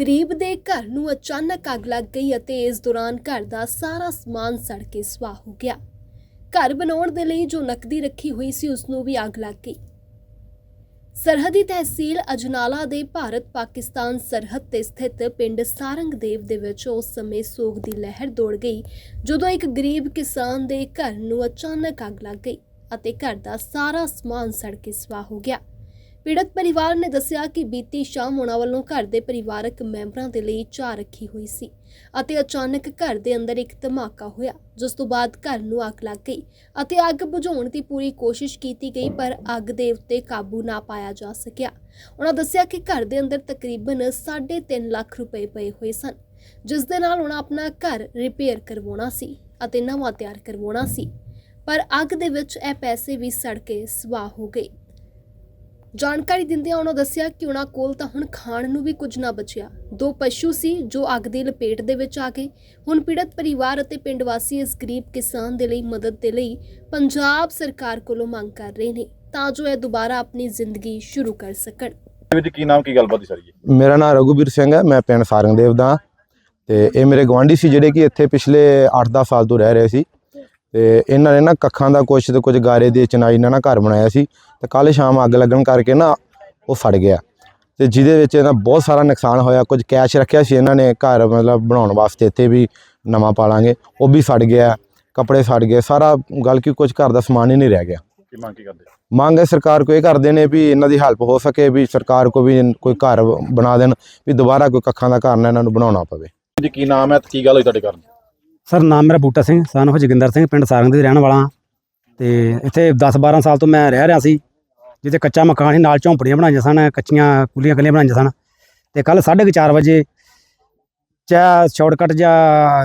ਗਰੀਬ ਦੇ ਘਰ ਨੂੰ ਅਚਾਨਕ ਅੱਗ ਲੱਗ ਗਈ ਅਤੇ ਇਸ ਦੌਰਾਨ ਘਰ ਦਾ ਸਾਰਾ ਸਮਾਨ ਸੜ ਕੇ ਸਵਾਹ ਹੋ ਗਿਆ। ਘਰ ਬਣਾਉਣ ਦੇ ਲਈ ਜੋ ਨਕਦੀ ਰੱਖੀ ਹੋਈ ਸੀ ਉਸ ਨੂੰ ਵੀ ਅੱਗ ਲੱਗ ਗਈ। ਸਰਹੱਦੀ ਤਹਿਸੀਲ ਅਜਨਾਲਾ ਦੇ ਭਾਰਤ ਪਾਕਿਸਤਾਨ ਸਰਹੱਦ ਤੇ ਸਥਿਤ ਪਿੰਡ ਸਾਰੰਗਦੇਵ ਦੇ ਵਿੱਚ ਉਸ ਸਮੇਂ ਸੋਗ ਦੀ ਲਹਿਰ ਦੌੜ ਗਈ, ਜਦੋਂ ਇੱਕ ਗਰੀਬ ਕਿਸਾਨ ਦੇ ਘਰ ਨੂੰ ਅਚਾਨਕ ਅੱਗ ਲੱਗ ਗਈ ਅਤੇ ਘਰ ਦਾ ਸਾਰਾ ਸਮਾਨ ਸੜ ਕੇ ਸਵਾਹ ਹੋ ਗਿਆ। ਪੀੜਤ ਪਰਿਵਾਰ ਨੇ ਦੱਸਿਆ ਕਿ ਬੀਤੀ ਸ਼ਾਮ ਉਹਨਾਂ ਵੱਲੋਂ ਘਰ ਦੇ ਪਰਿਵਾਰਕ ਮੈਂਬਰਾਂ ਦੇ ਲਈ ਚਾਹ ਰੱਖੀ ਹੋਈ ਸੀ ਅਤੇ ਅਚਾਨਕ ਘਰ ਦੇ ਅੰਦਰ ਇੱਕ ਧਮਾਕਾ ਹੋਇਆ, ਜਿਸ ਤੋਂ ਬਾਅਦ ਘਰ ਨੂੰ ਅੱਗ ਲੱਗ ਗਈ ਅਤੇ ਅੱਗ ਬੁਝਾਉਣ ਦੀ ਪੂਰੀ ਕੋਸ਼ਿਸ਼ ਕੀਤੀ ਗਈ, ਪਰ ਅੱਗ ਦੇ ਉੱਤੇ ਕਾਬੂ ਨਾ ਪਾਇਆ ਜਾ ਸਕਿਆ। ਉਹਨਾਂ ਦੱਸਿਆ ਕਿ ਘਰ ਦੇ ਅੰਦਰ ਤਕਰੀਬਨ 3.5 ਲੱਖ ਰੁਪਏ ਪਏ ਹੋਏ ਸਨ, ਜਿਸ ਦੇ ਨਾਲ ਉਹਨਾਂ ਆਪਣਾ ਘਰ ਰਿਪੇਅਰ ਕਰਵਾਉਣਾ ਸੀ ਅਤੇ ਨਵਾਂ ਤਿਆਰ ਕਰਵਾਉਣਾ ਸੀ। ਪਰ ਅੱਗ ਦੇ ਵਿੱਚ ਇਹ ਪੈਸੇ ਵੀ ਸੜ ਕੇ ਸਵਾਹ ਹੋ ਗਏ। ਜਾਣਕਾਰੀ ਦਿੰਦਿਆਂ ਉਹਨਾਂ ਦੱਸਿਆ ਕਿ ਉਹਨਾਂ ਕੋਲ ਤਾਂ ਹੁਣ ਖਾਣ ਨੂੰ ਵੀ ਕੁਝ ਨਾ ਬਚਿਆ। ਦੋ ਪਸ਼ੂ ਸੀ ਜੋ ਅੱਗ ਦੀ ਲਪੇਟ ਦੇ ਵਿੱਚ ਆ ਗਏ। ਹੁਣ ਪੀੜਤ ਪਰਿਵਾਰ ਅਤੇ ਪਿੰਡ ਵਾਸੀ ਇਸ ਗਰੀਬ ਕਿਸਾਨ ਦੇ ਲਈ ਮਦਦ ਦੇ ਲਈ ਪੰਜਾਬ ਸਰਕਾਰ ਕੋਲੋਂ ਮੰਗ ਕਰ ਰਹੇ ਨੇ ਤਾਂ ਜੋ ਇਹ ਦੁਬਾਰਾ ਆਪਣੀ ਜ਼ਿੰਦਗੀ ਸ਼ੁਰੂ ਕਰ ਸਕਣ। ਵਿੱਚ ਕੀ ਨਾਮ ਕੀ ਗੱਲਬਾਤ ਸਾਰੀ ਜੀ? ਮੇਰਾ ਨਾਮ ਰਘੁਵੀਰ ਸਿੰਘ ਹੈ ਮੈਂ ਪਿੰਡ ਸਾਰੰਗਦੇਵ ਦਾ। ਤੇ ਇਹ ਮੇਰੇ ਗਵਾਂਢੀ ਸੀ ਜਿਹੜੇ ਕਿ ਇੱਥੇ ਪਿਛਲੇ 8-10 ਸਾਲ ਤੋਂ ਰਹਿ ਰਹੇ ਸੀ। ਤੇ ਇਹਨਾਂ ਨੇ ਨਾ ਕੱਖਾਂ ਦਾ ਕੁਛ ਤੇ ਕੁਝ ਗਾਰੇ ਦੀ ਚਨਾਈ ਨਾਲ ਨਾ ਘਰ ਬਣਾਇਆ ਸੀ। ਤੇ ਕੱਲ ਸ਼ਾਮ ਅੱਗ ਲੱਗਣ ਕਰਕੇ ਨਾ ਉਹ ਸੜ ਗਿਆ। ਤੇ ਜਿਹਦੇ ਵਿੱਚ ਇਹਨਾਂ ਬਹੁਤ ਸਾਰਾ ਨੁਕਸਾਨ ਹੋਇਆ। ਕੁਝ ਕੈਸ਼ ਰੱਖਿਆ ਸੀ ਇਹਨਾਂ ਨੇ ਘਰ ਮਤਲਬ ਬਣਾਉਣ ਵਾਸਤੇ ਇੱਥੇ ਵੀ ਨਵਾਂ ਪਾਲਾਂਗੇ। ਉਹ ਵੀ ਸੜ ਗਿਆ ਕੱਪੜੇ ਸੜ ਗਏ। ਸਾਰਾ ਗੱਲ ਕਿ ਕੁਝ ਘਰ ਦਾ ਸਮਾਨ ਹੀ ਨਹੀਂ ਰਹਿ ਗਿਆ। ਕੀ ਮੰਗ ਕੀ ਕਰਦੇ? ਮੰਗ ਹੈ ਸਰਕਾਰ ਕੋ ਇਹ ਕਰਦੇ ਨੇ ਵੀ ਇਹਨਾਂ ਦੀ ਹੈਲਪ ਹੋ ਸਕੇ ਵੀ ਸਰਕਾਰ ਕੋ ਵੀ ਕੋਈ ਘਰ ਬਣਾ ਦੇਣ ਵੀ ਦੁਬਾਰਾ ਕੋਈ ਕੱਖਾਂ ਦਾ ਘਰ ਨਾ ਇਹਨਾਂ ਨੂੰ ਬਣਾਉਣਾ ਪਵੇ। ਜੀ ਕੀ ਨਾਮ ਹੈ ਤੇ ਕੀ ਗੱਲ ਹੋਈ ਤੁਹਾਡੇ ਘਰ ਸਰ ਨਾਮ ਮੇਰਾ ਬੂਟਾ ਸਿੰਘ ਸਨ of ਜੋਗਿੰਦਰ ਸਿੰਘ ਪਿੰਡ ਸਾਰੰਗ ਦੇ ਰਹਿਣ ਵਾਲਾ। ਹਾਂ ਤੇ ਇੱਥੇ 10-12 ਸਾਲ ਤੋਂ ਮੈਂ ਰਹਿ ਰਿਹਾ ਸੀ। ਜਿੱਥੇ ਕੱਚਾ ਮਕਾਨ ਸੀ ਨਾਲ ਝੌਂਪੜੀਆਂ ਬਣਾਈਆਂ ਸਨ ਕੱਚੀਆਂ ਕੁਲੀਆਂ ਕੱਲੀਆਂ ਬਣਾਈਆਂ ਸਨ। ਤੇ ਕੱਲ 4:30 ਵਜੇ ਚਾਹ ਸ਼ਾਰਟਕਟ ਜਾਂ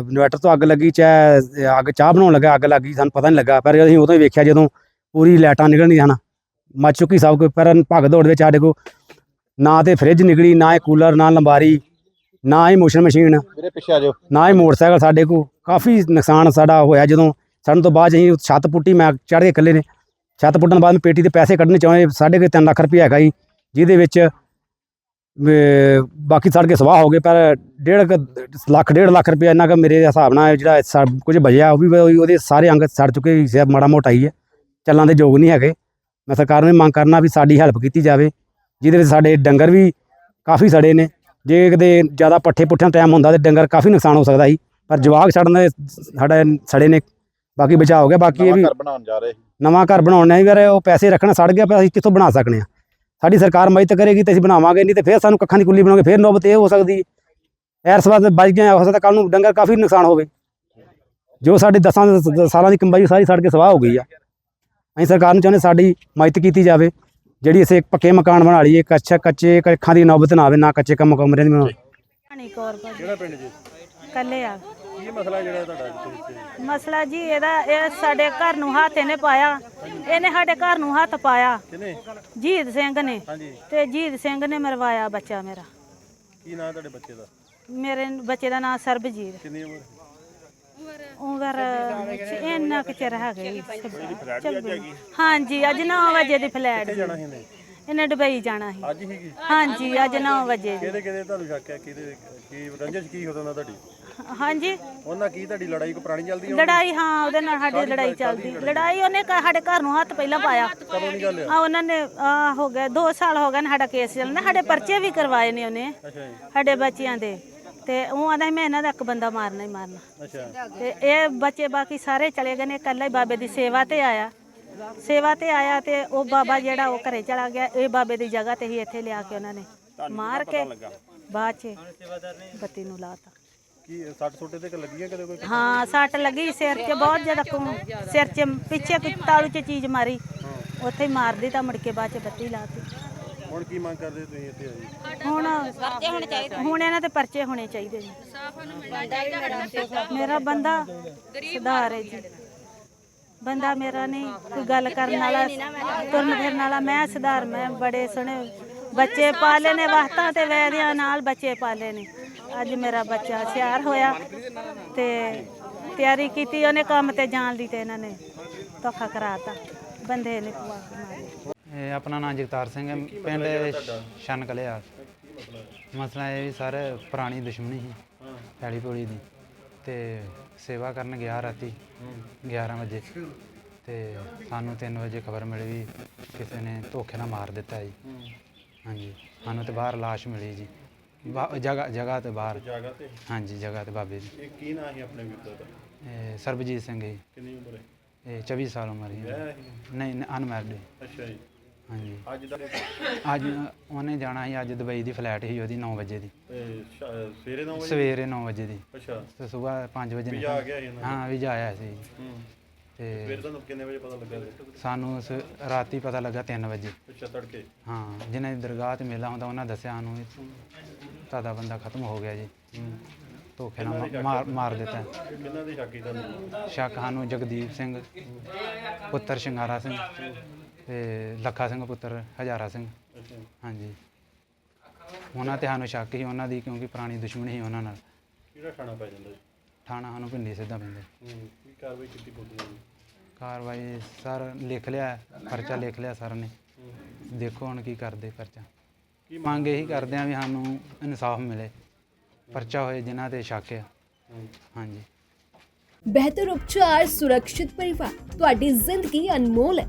ਇਨਵਰਟਰ ਤੋਂ ਅੱਗ ਲੱਗੀ ਚਾਹ ਅੱਗ ਚਾਹ ਬਣਾਉਣ ਲੱਗਾ ਅੱਗ ਲੱਗੀ ਸਾਨੂੰ ਪਤਾ ਨਹੀਂ ਲੱਗਾ ਪਰ ਅਸੀਂ ਉਦੋਂ ਹੀ ਵੇਖਿਆ ਜਦੋਂ ਪੂਰੀ ਲਾਈਟਾਂ ਨਿਕਲਣੀਆਂ ਹਨ ਮੱਚ ਚੁੱਕੀ ਸਭ ਕੁਝ ਪਰ ਭੱਗ ਦੌੜ ਵਿੱਚ ਸਾਡੇ ਕੋ ਨਾ ਤੇ ਫ੍ਰਿਜ ਨਿਕਲੀ ਨਾ ਹੀ ਕੂਲਰ ਨਾ ਲੰਬਾਰੀ ਨਾ ਹੀ ਮੋਸ਼ਨ ਮਸ਼ੀਨ ਵੀਰੇ ਪਿੱਛੇ ਆ ਜਾਓ। ਨਾ ਹੀ ਮੋਟਰਸਾਈਕਲ ਸਾਡੇ ਕੋ ਕਾਫੀ ਨੁਕਸਾਨ ਸਾਡਾ ਹੋਇਆ ਜਦੋਂ ਸੜਨ ਤੋਂ ਬਾਅਦ ਅਸੀਂ ਛੱਤ ਪੁੱਟੀ ਮੈਂ ਚੜ੍ਹ ਕੇ ਇਕੱਲੇ ਨੇ ਛੱਤ ਪੁੱਟਣ ਬਾਅਦ ਮੈਂ ਪੇਟੀ ਦੇ ਪੈਸੇ ਕੱਢਣੇ ਚਾਹੁੰਦੇ ਸਾਢੇ ਕੁ ਤਿੰਨ ਲੱਖ ਰੁਪਏ ਹੈਗਾ ਜੀ, ਜਿਹਦੇ ਵਿੱਚ ਬਾਕੀ ਸੜ ਕੇ ਸਵਾਹ ਹੋ ਗਏ, ਪਰ ਡੇਢ ਕੁ ਲੱਖ, ਡੇਢ ਲੱਖ ਰੁਪਏ ਇੰਨਾ ਕੁ ਮੇਰੇ ਹਿਸਾਬ ਨਾਲ ਜਿਹੜਾ ਕੁਝ ਬਚਿਆ, ਉਹ ਵੀ ਉਹਦੇ ਸਾਰੇ ਅੰਗ ਸੜ ਚੁੱਕੇ ਹੀ ਮਾੜਾ ਮੋਟਾ ਹੀ ਹੈ, ਚੱਲਣ ਦੇ ਯੋਗ ਨਹੀਂ ਹੈਗੇ। ਮੈਂ ਸਰਕਾਰ ਨੂੰ ਇਹ ਮੰਗ ਕਰਨਾ ਵੀ ਸਾਡੀ ਹੈਲਪ ਕੀਤੀ ਜਾਵੇ, ਜਿਹਦੇ ਵਿੱਚ ਸਾਡੇ ਡੰਗਰ ਵੀ ਕਾਫੀ ਸੜੇ ਨੇ, ਜੇ ਕਿਤੇ ਜ਼ਿਆਦਾ ਪੱਠੇ ਪੁੱਠਿਆਂ ਟਾਈਮ ਹੁੰਦਾ ਤੇ ਡੰਗਰ ਕਾਫੀ ਨੁਕਸਾਨ ਹੋ ਸਕਦਾ ਸੀ ਪਰ ਜਵਾਕ ਛੱਡਣ ਦੇ, ਸਾਡਾ ਸੜੇ ਨੇ, ਬਾਕੀ ਬਚਾਅ ਹੋ ਗਿਆ, ਬਾਕੀ ਇਹ ਵੀ ਘਰ ਬਣਾਉਣ ਜਾ ਰਹੇ ਨਵਾਂ ਘਰ ਬਣਾਉਣਾ ਹੀ ਪਰ ਉਹ ਪੈਸੇ ਰੱਖਣਾ ਸੜ ਗਿਆ ਪਰ ਅਸੀਂ ਕਿੱਥੋਂ ਬਣਾ ਸਕਨੇ ਆ? ਸਾਡੀ ਸਰਕਾਰ ਮਦਦ ਕਰੇਗੀ ਤੇ ਅਸੀਂ ਬਣਾਵਾਂਗੇ ਨਹੀਂ ਤੇ ਫਿਰ ਸਾਨੂੰ ਕੱਖਾਂ ਦੀ ਕੁੱਲੀ ਬਣਾਉਗੇ ਫਿਰ ਨੌਬਤ ਇਹ ਹੋ ਸਕਦੀ। ਹੈ ਐਸ ਵਾਸਤੇ ਬਚ ਗਏ ਹੋ ਸਕਦਾ ਕੱਲ ਨੂੰ ਡੰਗਰ ਕਾਫੀ ਨੁਕਸਾਨ ਹੋਵੇ। ਜੋ ਸਾਡੀ 10 ਸਾਲਾਂ ਦੀ ਕਮਾਈ ਸਾਰੀ ਸੜ ਕੇ ਸਵਾਹ ਹੋ ਗਈ ਆ। ਅਸੀਂ ਸਰਕਾਰ ਨੂੰ ਚਾਹੁੰਦੇ ਸਾਡੀ ਮਦਦ ਕੀਤੀ ਜਾਵੇ ਜਿਹੜੀ ਅਸੀਂ ਇੱਕ ਪੱਕੇ ਮਕਾਨ ਬਣਾ ਲਈਏ ਕੱਚਾ ਕੱਚੇ ਕੱਖਾਂ ਦੀ ਨੌਬਤ ਨਾ ਆਵੇ ਨਾ ਕੱਚੇ ਕੰਮ ਕਮਰੇ ਦੀ ਬਣਾਓ ਹਣੀ ਕੌਰ ਕਿਹੜਾ ਪਿੰਡ ਜੀ? ਕੱਲੇ ਆ। ਕੀ ਮਸਲਾ ਜਿਹੜਾ ਤੁਹਾਡਾ ਇੱਥੇ ਮਸਲਾ ਜੀ ਇਹਦਾ ਇਹ ਸਾਡੇ ਘਰ ਨੂੰ ਹੱਥ ਇਹਨੇ ਪਾਇਆ। ਇਹਨੇ ਸਾਡੇ ਘਰ ਨੂੰ ਹੱਥ ਪਾਇਆ। ਕਿਨੇ ਜੀਤ ਸਿੰਘ ਨੇ। ਹਾਂਜੀ। ਤੇ ਜੀਤ ਸਿੰਘ ਨੇ ਮਰਵਾਇਆ ਬੱਚਾ ਮੇਰਾ। ਕੀ ਨਾਮ ਤੁਹਾਡੇ ਬੱਚੇ ਦਾ? ਮੇਰੇ ਬੱਚੇ ਦਾ ਨਾਮ ਸਰਬਜੀਤ। ਕਿੰਨੀ ਉਮਰ? ਉਮਰ ਇੰਨਾ ਕੁ ਚਿਰ ਹੈਗਾ ਜੀ। ਛੱਬੀ। ਹਾਂਜੀ ਅੱਜ 9 ਵਜੇ ਦੀ ਫਲੈਟ ਸੀ ਜਾਣਾ ਸੀ ਇਹਨੇ ਇਹਨੇ ਦੁਬਈ ਜਾਣਾ ਸੀ। ਅੱਜ ਹੀਗੀ ਹਾਂਜੀ ਅੱਜ 9 ਵਜੇ। ਕਿਹਦੇ ਕਿਹਦੇ ਤੁਹਾਨੂੰ ਸ਼ੱਕ ਹੈ? ਕਿਹਦੇ ਕੀ ਰੰਜਿਸ਼ ਕੀ ਹੁੰਦਾ ਤੁਹਾਡੀ? ਹਾਂਜੀ। ਉਹਨਾਂ ਕੀ ਤੁਹਾਡੀ ਲੜਾਈ? ਕੋ ਪੁਰਾਣੀ ਚੱਲਦੀ ਹੈ ਲੜਾਈ ਹਾਂ ਉਹਦੇ ਨਾਲ ਸਾਡੀ ਲੜਾਈ ਚੱਲਦੀ ਲੜਾਈ ਉਹਨੇ ਸਾਡੇ ਘਰ ਨੂੰ ਹੱਥ ਪਹਿਲਾਂ ਪਾਇਆ। ਕਦੋਂ ਦੀ ਗੱਲ ਹੈ ਆ ਉਹਨਾਂ ਨੇ ਆ ਹੋ ਗਿਆ 2 ਸਾਲ ਹੋ ਗਏ ਨੇ ਸਾਡਾ ਕੇਸ ਚੱਲਦਾ ਸਾਡੇ ਪਰਚੇ ਵੀ ਕਰਵਾਏ ਨੇ ਉਹਨੇ ਅੱਛਾ ਜੀ। ਸਾਡੇ ਬੱਚਿਆਂ ਦੇ। ਤੇ ਉਹ ਆਂਦਾ ਮੈਂ ਇਹਨਾਂ ਦਾ ਇੱਕ ਬੰਦਾ ਮਾਰਨਾ ਹੀ ਮਾਰਨਾ। ਅੱਛਾ। ਤੇ ਇਹ ਬੱਚੇ ਬਾਕੀ ਸਾਰੇ ਚਲੇ ਗਏ ਨੇ ਇਕੱਲਾ ਹੀ ਬਾਬੇ ਦੀ ਸੇਵਾ ਤੇ ਆਇਆ। ਸੇਵਾ ਤੇ ਆਇਆ ਤੇ ਉਹ ਬਾਬਾ ਜਿਹੜਾ ਉਹ ਘਰੇ ਚਲਾ ਗਿਆ। ਇਹ ਬਾਬੇ ਦੀ ਜਗ੍ਹਾ ਤੇ ਹੀ ਇੱਥੇ ਲਿਆ ਕੇ ਉਹਨਾਂ ਨੇ ਮਾਰ ਕੇ ਬਾਅਦ ਚ ਬੱਤੀ ਨੂੰ ਲਾਤਾ। ਕੀ ਸੱਟ ਸੋਟੇ ਤੇ ਲੱਗੀਆਂ ਕਦੇ ਕੋਈ? ਹਾਂ ਸੱਟ ਲੱਗੀ ਸਿਰ 'ਚ ਬਹੁਤ ਜ਼ਿਆਦਾ ਖੂਨ ਸਿਰ 'ਚ ਪਿੱਛੇ ਕੋਈ ਤਾਲੂ 'ਚ ਚੀਜ਼ ਮਾਰੀ। ਉੱਥੇ ਹੀ ਮਾਰਦੀ ਤਾਂ ਮੁੜ ਕੇ ਬਾਅਦ 'ਚ ਬੱਤੀ ਲਾਤੀ। ਹੁਣ ਕੀ ਮੰਗ ਕਰਦੇ ਤੁਸੀਂ ਇੱਥੇ ਆਜੀ ਹੁਣ ਪਰਚੇ ਹੋਣੇ ਚਾਹੀਦੇ ਹੁਣ ਇਹਨਾਂ ਤੇ ਪਰਚੇ ਹੋਣੇ ਚਾਹੀਦੇ ਜੀ ਮੇਰਾ ਬੰਦਾ ਸੁਧਾਰ ਹੈ ਜੀ। ਬੰਦਾ ਮੇਰਾ ਨਹੀਂ, ਕੋਈ ਗੱਲ ਕਰਨ ਵਾਲਾ, ਤੁਰਨ ਫਿਰਨ ਵਾਲਾ, ਮੈਂ ਸੁਧਾਰ ਮੈਂ ਬੜੇ ਸੋਹਣੇ ਬੱਚੇ ਪਾਲੇ ਨੇ ਵਾਹਤਾਂ ਤੇ ਵੈਦਿਆਂ ਨਾਲ ਬੱਚੇ ਪਾਲੇ ਨੇ। ਅੱਜ ਮੇਰਾ ਬੱਚਾ ਹੁਸ਼ਿਆਰ ਹੋਇਆ ਤੇ ਤਿਆਰੀ ਕੀਤੀ, ਉਹਨੇ ਕੰਮ ਤੇ ਜਾਣ ਦੀ ਤੇ ਇਹਨਾਂ ਨੇ ਧੋਖਾ ਕਰਾਤਾ। ਬੰਦੇ ਨੇ ਪਵਾ ਮਾਰੇ। ਆਪਣਾ ਨਾਮ ਜਗਤਾਰ ਸਿੰਘ ਹੈ, ਪਿੰਡ ਛੰਨ ਮਸਲਾ ਇਹ ਵੀ ਸਰ, ਪੁਰਾਣੀ ਦੁਸ਼ਮਣੀ ਸੀ, ਪੈਲੀ ਪੋਲੀ ਦੀ। ਤੇ ਸੇਵਾ ਕਰਨ ਗਿਆ ਰਾਤੀ 11 ਵਜੇ। ਤੇ ਸਾਨੂੰ 3 ਵਜੇ ਖਬਰ ਮਿਲੀ ਵੀ ਕਿਸੇ ਨੇ ਧੋਖੇ ਨਾਲ ਮਾਰ ਦਿੱਤਾ ਜੀ। ਹਾਂਜੀ ਸਾਨੂੰ ਤੇ ਬਾਹਰ ਲਾਸ਼ ਮਿਲੀ ਜੀ। ਬਾ- ਜਗ੍ਹਾ ਜਗ੍ਹਾ ਤੇ ਬਾਹਰ। ਜਾਗਾ ਤੇ? ਹਾਂਜੀ ਜਗ੍ਹਾ ਤੇ ਬਾਬੇ ਦੀ। ਇਹ ਕੀ ਨਾਂ ਸੀ ਆਪਣੇ ਵੀਰ ਦਾ? ਇਹ ਸਰਬਜੀਤ ਸਿੰਘ ਜੀ। ਕਿੰਨੀ ਉਮਰ ਹੈ? ਇਹ 24 ਸਾਲ ਉਮਰ ਹੈ ਵਿਆਹ ਨਹੀਂ ਅਨਮੈਰਿਡ ਅੱਛਾ ਜੀ। ਹਾਂਜੀ। ਅੱਜ ਦਾ ਅੱਜ ਉਹਨੇ ਜਾਣਾ ਸੀ ਅੱਜ ਦੁਬਈ ਦੀ ਫਲਾਈਟ ਸੀ ਉਹਦੀ 9 ਵਜੇ ਦੀ। ਤੇ ਸ਼ਾ- ਸਵੇਰੇ 9 ਵਜੇ? ਸਵੇਰੇ 9 ਵਜੇ ਦੀ। ਅੱਛਾ। ਤੇ ਸਵੇਰ 5 ਵਜੇ ਵੀਜ਼ਾ ਆ ਗਿਆ ਸੀ ਇਹਨਾਂ? ਹਾਂ ਵੀਜ਼ਾ ਆਇਆ ਸੀ। ਹੂੰ। ਤੇ ਫਿਰ ਤੁਹਾਨੂੰ ਕਿੰਨੇ ਵਜੇ ਪਤਾ ਲੱਗਾ? ਸਾਨੂੰ ਸ- ਰਾਤੀ ਪਤਾ ਲੱਗਾ 3 ਵਜੇ। ਅੱਛਾ ਤੜਕੇ? ਹਾਂ ਜਿਹਨਾਂ ਦੀ ਦਰਗਾਹ ਤੇ ਮੇਲਾ ਹੁੰਦਾ ਉਹਨਾਂ ਦੱਸਿਆ ਸਾਨੂੰ ਵੀ ਤੁਹਾਡਾ ਬੰਦਾ ਖਤਮ ਹੋ ਗਿਆ ਜੀ। ਧੋਖੇ ਨਾਲ ਮਾ- ਮਾਰ ਮਾਰ ਦਿੱਤਾ। ਕਿੰਨਾ ਦੀ ਸ਼ੱਕੀ ਤੁਹਾਨੂੰ? ਸ਼ੱਕ ਸਾਨੂੰ ਜਗਦੀਪ ਸਿੰਘ ਪੁੱਤਰ ਸ਼ਿੰਗਾਰਾ ਸਿੰਘ। ਤੇ ਲੱਖਾ ਸਿੰਘ ਪੁੱਤਰ ਹਜ਼ਾਰਾ ਸਿੰਘ। ਅੱਛਾ। ਹਾਂਜੀ। ਉਹਨਾਂ ਤੇ ਸਾਨੂੰ ਸ਼ੱਕ ਸੀ ਉਹਨਾਂ ਦੀ ਕਿਉਂਕਿ ਪੁਰਾਣੀ ਦੁਸ਼ਮਣੀ ਸੀ ਉਹਨਾਂ ਨਾਲ। ਕਿਹੜਾ ਖਾਣਾ ਪੈ ਜਾਂਦਾ ਜੀ? ਥਾਣਾ ਸਾਨੂੰ ਪਿੰਡੀ ਸਿੱਧਾ ਪੈਂਦਾ। ਹੂੰ ਕੀ ਕਾਰਵਾਈ ਕੀਤੀ ਪੁਲਿਸ ਨੇ? ਕਾਰਵਾਈ ਸਰ ਲਿਖ ਲਿਆ ਪਰਚਾ ਲਿਖ ਲਿਆ ਸਰ ਨੇ। ਦੇਖੋ ਹੁਣ ਕੀ ਕਰਦੇ ਪਰਚਾ। ਕੀ ਮੰਗ ਇਹੀ ਕਰਦੇ? ਆ ਵੀ ਸਾਨੂੰ ਇਨਸਾਫ ਮਿਲੇ। ਪਰਚਾ ਹੋਏ ਜਿਨ੍ਹਾਂ ਤੇ ਸ਼ੱਕ ਆ। ਹੂੰ। ਹਾਂਜੀ। ਬਿਹਤਰ ਉਪਚਾਰ ਸੁਰੱਖਿਅਤ ਪਰਿਵਾਰ। ਤੁਹਾਡੀ ਜ਼ਿੰਦਗੀ ਅਨਮੋਲ ਹੈ।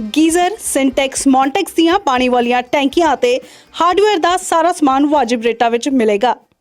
ਗੀਜ਼ਰ, ਸਿੰਟੈਕਸ, ਮੌਂਟੈਕਸ ਦੀਆਂ ਪਾਣੀ ਵਾਲੀਆਂ ਟੈਂਕੀਆਂ ਅਤੇ ਹਾਰਡਵੇਅਰ ਦਾ ਸਾਰਾ ਸਮਾਨ ਵਾਜਿਬ ਰੇਟਾਂ ਵਿੱਚ ਮਿਲੇਗਾ।